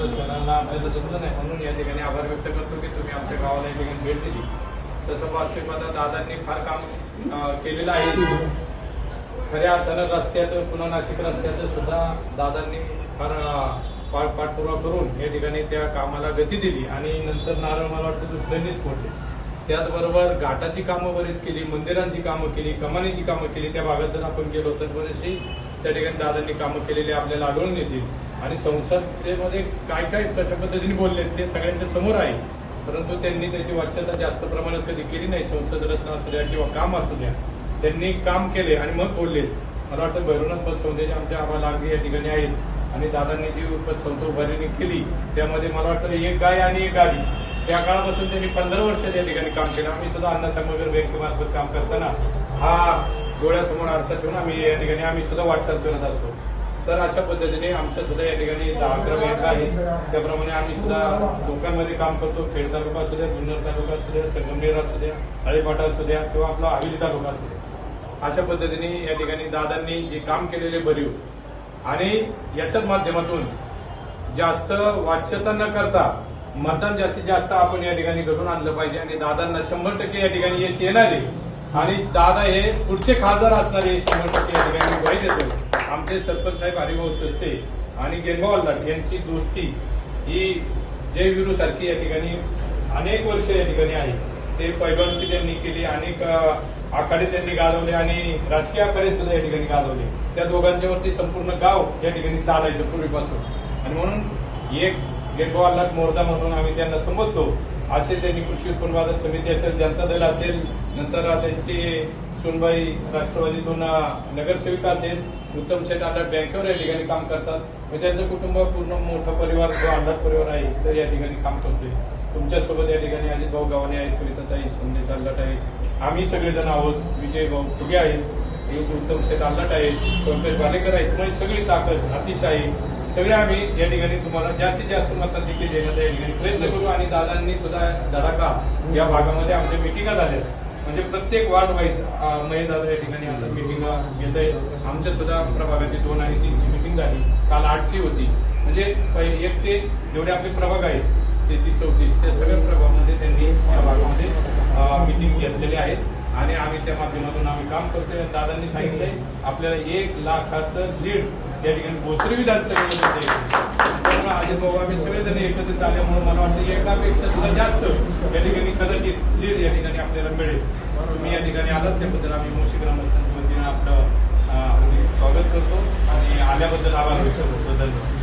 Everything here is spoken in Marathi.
आपल्याला जमलं नाही म्हणून या ठिकाणी आभार व्यक्त करतो की तुम्ही आमच्या गावाला या ठिकाणी भेट दिली. तसं वास्तविकता दादांनी फार काम केलेलं आहे. खऱ्या अर्थानं रस्त्याचं पुन्हा नाशिक रस्त्याचं सुद्धा दादांनी फार पाठ पाठपुरावा करून या ठिकाणी त्या कामाला गती दिली. आणि नंतर नारळ मला वाटतं दुसऱ्यांनीच फोडले. त्याचबरोबर घाटाची कामं बरीच केली मंदिरांची कामं केली कमानीची कामं केली. त्या भागात जर आपण गेलो तर बरेचशी त्या ठिकाणी दादांनी कामं केलेली आपल्याला आढळून येतील. आणि संसदेमध्ये काय काय कशा पद्धतीने बोलले ते सगळ्यांच्या समोर आहे. परंतु त्यांनी त्याची वाच्यता जास्त प्रमाणात कधी केली नाही. संसद रत्न असू द्या किंवा काम असू द्या. त्यांनी काम केले आणि मग बोलले. मला वाटतं भैरवनाथ पतसंस्थेचे आमच्या आम्हाला लागली या ठिकाणी आहेत. आणि दादांनी जी पतसंस्था उभारणी केली त्यामध्ये मला वाटतं एक गाय आणि एक गाडी त्या काळापासून त्यांनी पंधरा वर्ष त्या ठिकाणी काम केलं. आम्ही सुद्धा अण्णा बँकेमार्फत काम करताना हा डोळ्यासमोर आरसा ठेवून आम्ही या ठिकाणी आम्ही सुद्धा वाटचाल करत असतो. तर अशा पद्धतीने आमच्या सुद्धा या ठिकाणी दहा अकरा आहे. आहेत त्याप्रमाणे आम्ही सुद्धा लोकांमध्ये काम करतो. खेड तालुका असू द्या जुन्नर तालुका असू द्या संगमनेर असू द्या हळीपाटा असू द्या किंवा आपला हवेली तालुका असू द्या. अशा पद्धतीने या ठिकाणी दादांनी जे काम केलेले भरीव आणि याच्याच माध्यमातून जास्त वाच्यता न करता मतदान जास्तीत जास्त आपण या ठिकाणी घडून आणलं पाहिजे आणि दादांना शंभर टक्के या ठिकाणी यश येणार आहे. आणि दादा हे पुढचे खासदार असणारे शंभर टक्के या ठिकाणी वाईट येतो आमचे सरपंच साहेब हरिभाऊ सस्ते आणि गेनभाऊ अल्लाट यांची दोस्ती ही जय विरू सारखी या ठिकाणी अनेक वर्ष या ठिकाणी आहे. ते पैलवानची त्यांनी केली अनेक आखाडे त्यांनी गाजवले आणि राजकीय आखाडे सुद्धा या ठिकाणी गाजवले. त्या दोघांच्या वरती संपूर्ण गाव या ठिकाणी चालायचं पूर्वीपासून. आणि म्हणून एक गेटो अल्लाट मोर्चा म्हणून आम्ही त्यांना समजतो असे त्यांनी कृषी उत्पन्न बाजार समिती असेल जनता दल असेल नंतर त्यांची सुनबाई राष्ट्रवादीतून दोन नगरसेविका असेल उत्तम शेठ आधार बँकेवर या ठिकाणी काम करतात. म्हणजे त्यांचं कुटुंब पूर्ण मोठा परिवार जो आधार परिवार आहे तर या ठिकाणी काम करतोय. तुमच्यासोबत या ठिकाणी अजित भाऊ गावाने आहेत कविताताई संदेश आल्लाट आहेत. आम्ही सगळेजण आहोत विजय भाऊ फुगे आहेत एक उत्तम शेठ आल्लाट आहेत पंकज बालेकर आहेत. म्हणजे सगळी ताकद अतिशय आहे सगळे आम्ही या ठिकाणी तुम्हाला जास्तीत जास्त मताधिक्य देण्याचा या ठिकाणी प्रयत्न करू आणि दादांनी सुद्धा धडाका या भागामध्ये आमच्या मिटिंगा झाल्या. म्हणजे प्रत्येक वार्ड वाईज महेश दादा या ठिकाणी आता मिटिंगा घेत आहेत. आमच्या सुद्धा प्रभागाची दोन आणि तीनची मिटिंग झाली. काल आठची होती. म्हणजे एक ते जेवढे आपले प्रभाग आहेत ते ती चौतीस त्या सगळ्या प्रभागामध्ये त्यांनी या भागामध्ये मिटिंग घेतलेली आहेत. आणि आम्ही त्या माध्यमातून आम्ही काम करतोय. दादांनी सांगितलंय आपल्याला एक लाखाचं लीड या ठिकाणी भोसरी विधानसभेमध्ये त्यामुळे अजित भाऊ आम्ही सगळेजण एकत्रित आल्यामुळे मला वाटतं एकापेक्षा सुद्धा जास्त या ठिकाणी कदाचित लीड या ठिकाणी आपल्याला मिळेल. मी या ठिकाणी आलात त्याबद्दल आम्ही मोशी ग्रामस्थांच्या वतीनं आपलं स्वागत करतो आणि आल्याबद्दल आभार विसरतो करतो. धन्यवाद.